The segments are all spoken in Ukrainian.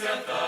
свята.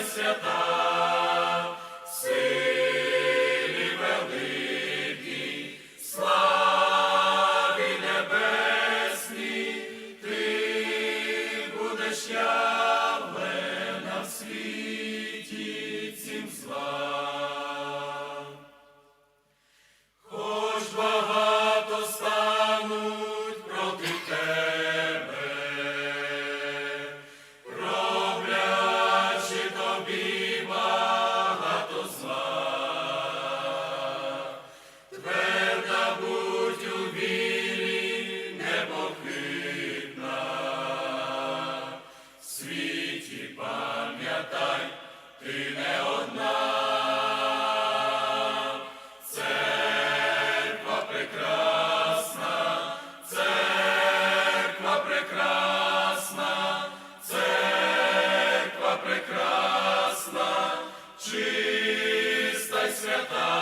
Чиста ти не одна, церква прекрасна, церква прекрасна, церква прекрасна, чиста й свята.